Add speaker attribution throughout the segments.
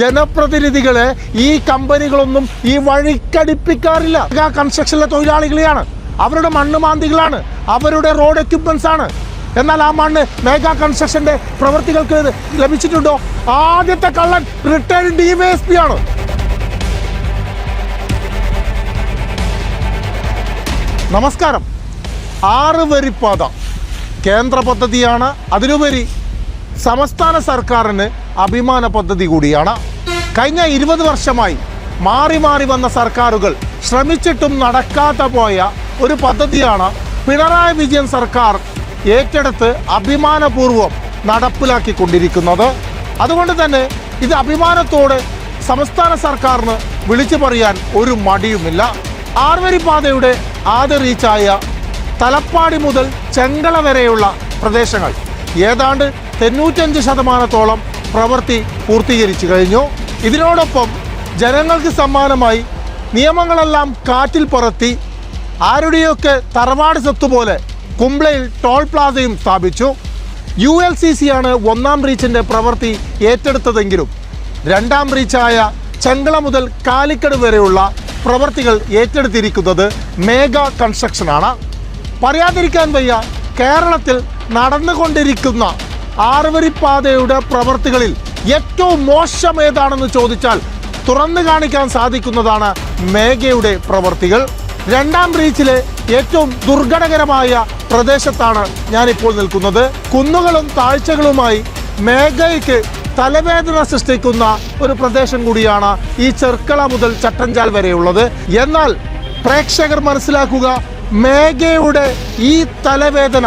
Speaker 1: ജനപ്രതിനിധികളെ ഈ കമ്പനികളൊന്നും ഈ വഴിക്കടിപ്പിക്കാറില്ല. ആ കൺസ്ട്രക്ഷനിലെ തൊഴിലാളികളെയാണ്. അവരുടെ മണ്ണ് മാന്തികളാണ്. അവരുടെ റോഡ് എക്യുപ്മെന്റ്സ് ആണ്. എന്നാൽ ആ മണ്ണ് മേഘാ കൺസ്ട്രക്ഷന്റെ പ്രവൃത്തികൾക്ക് ലഭിച്ചിട്ടുണ്ടോ? ആദ്യത്തെ കള്ളൻ റിട്ടയർഡ് ഡിവൈഎസ്പി ആണ്. നമസ്കാരം. ആറ് വരിപ്പാത കേന്ദ്ര പദ്ധതിയാണ് അതിലുപരി. സംസ്ഥാന സർക്കാരിന് അഭിമാന പദ്ധതി കൂടിയാണ്. കഴിഞ്ഞ ഇരുപത് വർഷമായി മാറി മാറി വന്ന സർക്കാരുകൾ ശ്രമിച്ചിട്ടും നടക്കാത്ത പോയ ഒരു പദ്ധതിയാണ് പിണറായി വിജയൻ സർക്കാർ ഏറ്റെടുത്ത് അഭിമാനപൂർവം നടപ്പിലാക്കിക്കൊണ്ടിരിക്കുന്നത്. അതുകൊണ്ട് തന്നെ ഇത് അഭിമാനത്തോടെ സംസ്ഥാന സർക്കാരിന് വിളിച്ചു പറയാൻ ഒരു മടിയുമില്ല. ആർവരിപ്പാതയുടെ ആദ്യ റീച്ചായ തലപ്പാടി മുതൽ ചെങ്കള വരെയുള്ള പ്രദേശങ്ങൾ ഏതാണ്ട് തൊണ്ണൂറ്റഞ്ച് ശതമാനത്തോളം പ്രവൃത്തി പൂർത്തീകരിച്ചു കഴിഞ്ഞു. ഇതിനോടൊപ്പം ജനങ്ങൾക്ക് സമ്മാനമായി നിയമങ്ങളെല്ലാം കാറ്റിൽ പറത്തി ആരുടെയൊക്കെ തറവാട് സ്വത്ത് പോലെ കുംബ്ലയിൽ ടോൾ പ്ലാസയും സ്ഥാപിച്ചു. യു എൽ സി സി ആണ് ഒന്നാം റീച്ചിന്റെ പ്രവൃത്തി ഏറ്റെടുത്തതെങ്കിലും രണ്ടാം റീച്ചായ ചെങ്കള മുതൽ കാലിക്കട് വരെയുള്ള പ്രവൃത്തികൾ ഏറ്റെടുത്തിരിക്കുന്നത് മേഗാ കൺസ്ട്രക്ഷനാണ്. പറയാതിരിക്കാൻ വയ്യ കേരളത്തിൽ നടന്നുകൊണ്ടിരിക്കുന്ന ആറുവരിപ്പാതയുടെ പ്രവൃത്തികളിൽ ഏറ്റവും മോശം ഏതാണെന്ന് ചോദിച്ചാൽ തുറന്നു കാണിക്കാൻ സാധിക്കുന്നതാണ് മേഘയുടെ പ്രവൃത്തികൾ രണ്ടാം ബ്രീച്ചിലെ ഏറ്റവും ദുർഘടകരമായ പ്രദേശത്താണ് ഞാനിപ്പോൾ നിൽക്കുന്നത്. കുന്നുകളും താഴ്ചകളുമായി മേഘയ്ക്ക് തലവേദന സൃഷ്ടിക്കുന്ന ഒരു പ്രദേശം കൂടിയാണ് ഈ ചെർക്കള മുതൽ ചട്ടഞ്ചാൽ വരെയുള്ളത്. എന്നാൽ പ്രേക്ഷകർ മനസ്സിലാക്കുക മേഘയുടെ ഈ തലവേദന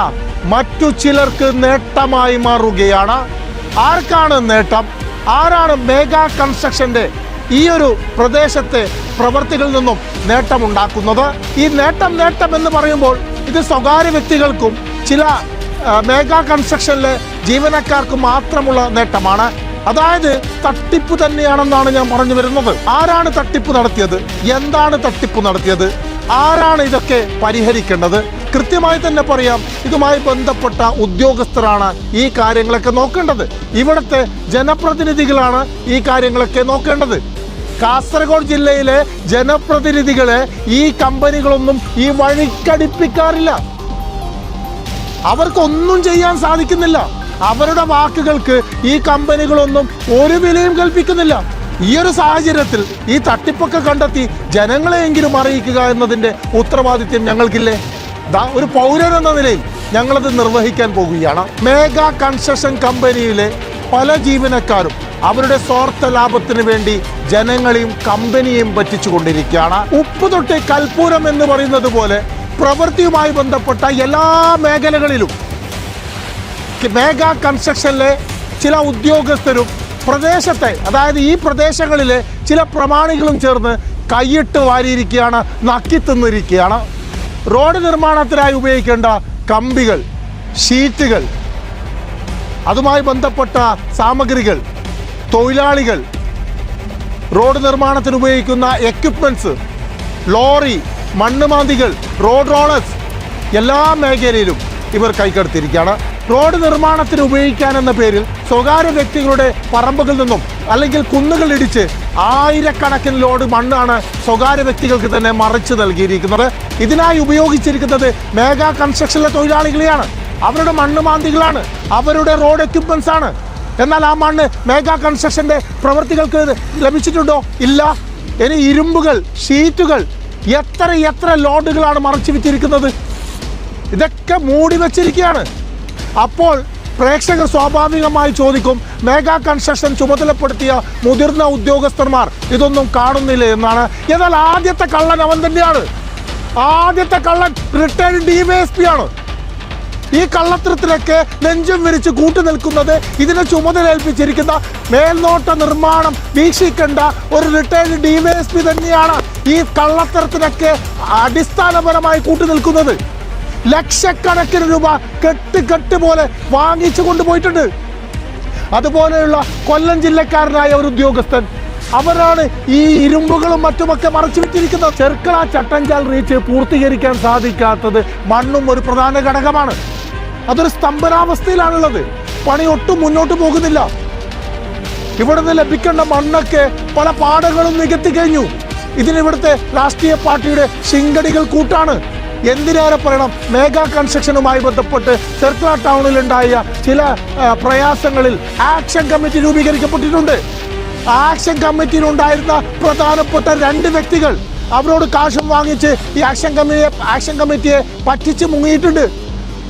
Speaker 1: മറ്റു ചിലർക്ക് നേട്ടമായി മാറുകയാണ്. ആർക്കാണ് നേട്ടം? ആരാണ് മേഗാ കൺസ്ട്രക്ഷന്റെ ഈ ഒരു പ്രദേശത്തെ പ്രവർത്തികളിൽ നിന്നും നേട്ടമുണ്ടാക്കുന്നത്? ഈ നേട്ടം നേട്ടം എന്ന് പറയുമ്പോൾ ഇത് സ്വകാര്യ വ്യക്തികൾക്കും ചില മേഗാ കൺസ്ട്രക്ഷനിലെ ജീവനക്കാർക്ക് മാത്രമുള്ള നേട്ടമാണ്. അതായത് തട്ടിപ്പ് തന്നെയാണെന്നാണ് ഞാൻ പറഞ്ഞു വരുന്നത്. ആരാണ് തട്ടിപ്പ് നടത്തിയത്? എന്താണ് തട്ടിപ്പ് നടത്തിയത്? ആരാണ് ഇതൊക്കെ പരിഹരിക്കേണ്ടത്? കൃത്യമായി തന്നെ പറയാം ഇതുമായി ബന്ധപ്പെട്ട ഉദ്യോഗസ്ഥരാണ് ഈ കാര്യങ്ങളൊക്കെ നോക്കേണ്ടത്. ഇവിടുത്തെ ജനപ്രതിനിധികളാണ് ഈ കാര്യങ്ങളൊക്കെ നോക്കേണ്ടത്. കാസർഗോഡ് ജില്ലയിലെ ജനപ്രതിനിധികളെ ഈ കമ്പനികളൊന്നും ഈ വഴിക്കടിപ്പിക്കാറില്ല. അവർക്കൊന്നും ചെയ്യാൻ സാധിക്കുന്നില്ല. അവരുടെ വാക്കുകൾക്ക് ഈ കമ്പനികളൊന്നും ഒരു വിലയും കൽപ്പിക്കുന്നില്ല. ഈ ഒരു സാഹചര്യത്തിൽ ഈ തട്ടിപ്പൊക്കെ കണ്ടെത്തി ജനങ്ങളെയെങ്കിലും അറിയിക്കുക എന്നതിന്റെ ഉത്തരവാദിത്യം ഞങ്ങൾക്കില്ലേ? ഒരു പൗരൻ എന്ന നിലയിൽ ഞങ്ങളത് നിർവഹിക്കാൻ പോകുകയാണ് മേഘ കൺസ്ട്രക്ഷൻ കമ്പനിയിലെ പല ജീവനക്കാരും അവരുടെ സ്വാർത്ഥ ലാഭത്തിന് വേണ്ടി ജനങ്ങളെയും കമ്പനിയെയും പറ്റിച്ചുകൊണ്ടിരിക്കുകയാണ്. ഉപ്പ് തൊട്ട് കൽപ്പൂരം എന്ന് പറയുന്നത് പോലെ പ്രവൃത്തിയുമായി ബന്ധപ്പെട്ട എല്ലാ മേഖലകളിലും മേഘ കൺസ്ട്രക്ഷനിലെ ചില ഉദ്യോഗസ്ഥരും പ്രദേശത്തെ അതായത് ഈ പ്രദേശങ്ങളിലെ ചില പ്രമാണികളും ചേർന്ന് കൈയിട്ട് വാരിയിരിക്കുകയാണ് നക്കി തിന്നിരിക്കുകയാണ്. റോഡ് നിർമ്മാണത്തിനായി ഉപയോഗിക്കേണ്ട കമ്പികൾ ഷീറ്റുകൾ അതുമായി ബന്ധപ്പെട്ട സാമഗ്രികൾ തൊഴിലാളികൾ റോഡ് നിർമ്മാണത്തിന് ഉപയോഗിക്കുന്ന എക്യുപ്മെന്റ്സ് ലോറി മണ്ണുമാന്തികൾ റോഡ് റോളേഴ്സ് എല്ലാ മേഖലയിലും ഇവർ കൈകടത്തിയിരിക്കുകയാണ് റോഡ് നിർമ്മാണത്തിന് ഉപയോഗിക്കാൻ എന്ന പേരിൽ സ്വകാര്യ വ്യക്തികളുടെ പറമ്പുകളിൽ നിന്നും അല്ലെങ്കിൽ കുന്നുകൾ ഇടിച്ച് ആയിരക്കണക്കിന് ലോഡ് മണ്ണാണ് സ്വകാര്യ വ്യക്തികൾക്ക് തന്നെ മറിച്ച് നൽകിയിരിക്കുന്നത്. ഇതിനായി ഉപയോഗിച്ചിരിക്കുന്നത് മേഘാ കൺസ്ട്രക്ഷനിലെ തൊഴിലാളികളെയാണ്. അവരുടെ മണ്ണ് മാന്തികളാണ്. അവരുടെ റോഡ് എക്യുപ്മെന്റ്സ് ആണ്. എന്നാൽ ആ മണ്ണ് മേഘാ കൺസ്ട്രക്ഷന്റെ പ്രവൃത്തികൾക്ക് ലഭിച്ചിട്ടുണ്ടോ? ഇല്ല. ഇനി ഇരുമ്പുകൾ ഷീറ്റുകൾ എത്ര എത്ര ലോഡുകളാണ് മറച്ചു വെച്ചിരിക്കുന്നത് ഇതൊക്കെ മൂടി വച്ചിരിക്കുകയാണ്. അപ്പോൾ പ്രേക്ഷകർ സ്വാഭാവികമായി ചോദിക്കും മെഗാ കൺസ്ട്രക്ഷൻ ചുമതലപ്പെടുത്തിയ മുതിർന്ന ഉദ്യോഗസ്ഥന്മാർ ഇതൊന്നും കാണുന്നില്ല എന്നാണ്. എന്നാൽ ആദ്യത്തെ കള്ളൻ അവൻ തന്നെയാണ്. ആദ്യത്തെ കള്ളൻ റിട്ടയർഡ് ഡിവൈഎസ്പി ആണ്. ഈ കള്ളത്തരത്തിലൊക്കെ നെഞ്ചും വിരിച്ച് കൂട്ടു നിൽക്കുന്നത് ഇതിനെ ചുമതലേൽപ്പിച്ചിരിക്കുന്ന മേൽനോട്ട നിർമ്മാണം വീക്ഷിക്കേണ്ട ഒരു റിട്ടയർഡ് ഡിവൈഎസ്പി തന്നെയാണ് ഈ കള്ളത്തരത്തിനൊക്കെ അടിസ്ഥാനപരമായി കൂട്ടു നിൽക്കുന്നത്. ലക്ഷക്കണക്കിന് രൂപ കെട്ട് കെട്ട് പോലെ വാങ്ങിച്ചു കൊണ്ടുപോയിട്ടുണ്ട്. അതുപോലെയുള്ള കൊല്ലം ജില്ലക്കാരനായ ഒരു ഉദ്യോഗസ്ഥൻ അവരാണ് ഈ ഇരുമ്പുകളും മറ്റുമൊക്കെ മറച്ചു വെച്ചിരിക്കുന്നത്. ചെർക്കള ചട്ടഞ്ചാൽ റീച്ച് പൂർത്തീകരിക്കാൻ സാധിക്കാത്തത് മണ്ണും ഒരു പ്രധാന ഘടകമാണ്. അതൊരു സ്തംഭനാവസ്ഥയിലാണുള്ളത്. പണി ഒട്ടും മുന്നോട്ട് പോകുന്നില്ല. ഇവിടുന്ന് ലഭിക്കേണ്ട മണ്ണൊക്കെ പല പാടങ്ങളും നികത്തി കഴിഞ്ഞു. ഇതിനിവിടുത്തെ രാഷ്ട്രീയ പാർട്ടിയുടെ ശിങ്കടികൾ കൂട്ടാണ്. എന്തിനേറെ പറയണം? മേഗാ കൺസ്ട്രക്ഷനുമായി ബന്ധപ്പെട്ട് ചെർക്കള ടൗണിലുണ്ടായ ചില പ്രയാസങ്ങളിൽ ആക്ഷൻ കമ്മിറ്റി രൂപീകരിക്കപ്പെട്ടിട്ടുണ്ട്. ആക്ഷൻ കമ്മിറ്റിയിൽ ഉണ്ടായിരുന്ന പ്രധാനപ്പെട്ട രണ്ട് വ്യക്തികൾ അവരോട് കാശും വാങ്ങിച്ച് ഈ ആക്ഷൻ കമ്മിറ്റിയെ ആക്ഷൻ കമ്മിറ്റിയെ പറ്റിച്ച് മുങ്ങിയിട്ടുണ്ട്.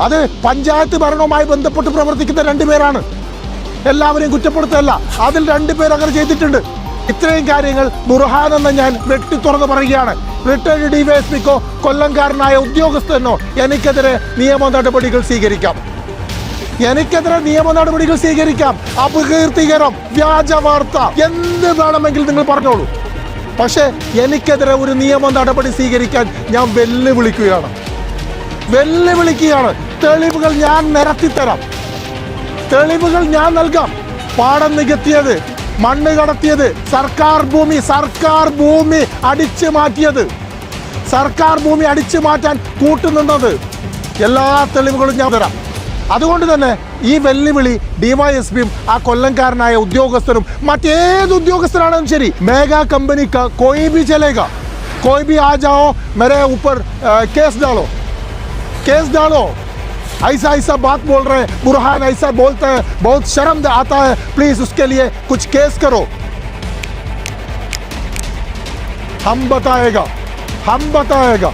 Speaker 1: അത് പഞ്ചായത്ത് ഭരണവുമായി ബന്ധപ്പെട്ട് പ്രവർത്തിക്കുന്ന രണ്ടുപേരാണ് എല്ലാവരെയും കുറ്റപ്പെടുത്തല്ല. അതിൽ രണ്ടുപേർ അങ്ങനെ ചെയ്തിട്ടുണ്ട്. ഇത്രയും കാര്യങ്ങൾ ബുർഹാൻ എന്ന് ഞാൻ വെട്ടി തുറന്ന് പറയുകയാണ്. റിട്ടയർഡ് ഡിവൈഎസ്പിക്കോ കൊല്ലംകാരനായ ഉദ്യോഗസ്ഥനോ എനിക്കെതിരെ നിയമ നടപടികൾ സ്വീകരിക്കാം. എനിക്കെതിരെ നിയമ നടപടികൾ സ്വീകരിക്കാം. അപകീർത്തികരം വ്യാജ വാർത്ത എന്ത് വേണമെങ്കിൽ നിങ്ങൾ പറഞ്ഞോളൂ. പക്ഷേ എനിക്കെതിരെ ഒരു നിയമ നടപടി സ്വീകരിക്കാൻ ഞാൻ വെല്ലുവിളിക്കുകയാണ്. വെല്ലുവിളിക്കുകയാണ്. തെളിവുകൾ ഞാൻ നിരത്തിത്തരാം. തെളിവുകൾ ഞാൻ നൽകാം. പാടം നികത്തിയത് മണ്ണ് കടത്തിയത് സർക്കാർ ഭൂമി സർക്കാർ ഭൂമി അടിച്ചു മാറ്റിയത്. സർക്കാർ ഭൂമി അടിച്ചു മാറ്റാൻ കൂട്ടുനിന്നത് എല്ലാ തെളിവുകളും ഞാൻ തരാം. അതുകൊണ്ട് തന്നെ ഈ വെല്ലുവിളി ഡിവൈഎസ്പിയും ആ കൊല്ലംകാരനായ ഉദ്യോഗസ്ഥരും മറ്റേത് ഉദ്യോഗസ്ഥരാണെങ്കിലും ശരി മേഘാ കമ്പനി കോയിബി ചെലേക കോയിബി ആ ജാവോ മെരേ ഉപ്പർ കേസ് ഡാളോ കേസ് ഡാളോ ऐसा ऐसा बात बोल रहे हैं। बुरहान ऐसा बोलते हैं। बहुत शर्म आता है। प्लीज़ उसके लिए कुछ केस करो। हम बताएगा। हम बताएगा।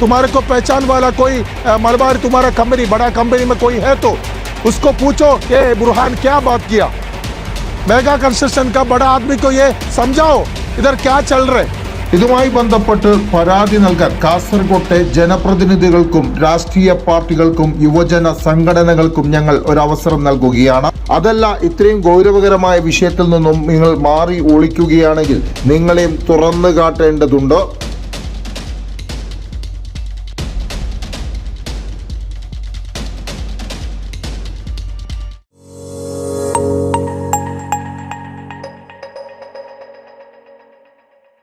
Speaker 1: तुम्हारे को पहचान वाला कोई मलबार तुम्हारा कंपनी, बड़ा कंपनी में कोई है तो उसको पूछो ये बुरहान, क्या बात किया? मेगा कंस्ट्रक्शन का बड़ा आदमी को ये समझाओ। इधर क्या चल रहा है?
Speaker 2: ഇതുമായി ബന്ധപ്പെട്ട് പരാതി നൽകാൻ കാസർകോട്ടെ ജനപ്രതിനിധികൾക്കും രാഷ്ട്രീയ പാർട്ടികൾക്കും യുവജന സംഘടനകൾക്കും ഞങ്ങൾ ഒരു അവസരം നൽകുകയാണ്. അതല്ല ഇത്രയും ഗൗരവകരമായ വിഷയത്തിൽ നിന്നും നിങ്ങൾ മാറി ഒളിക്കുകയാണെങ്കിൽ നിങ്ങളെയും തുറന്നു കാട്ടേണ്ടതുണ്ട്.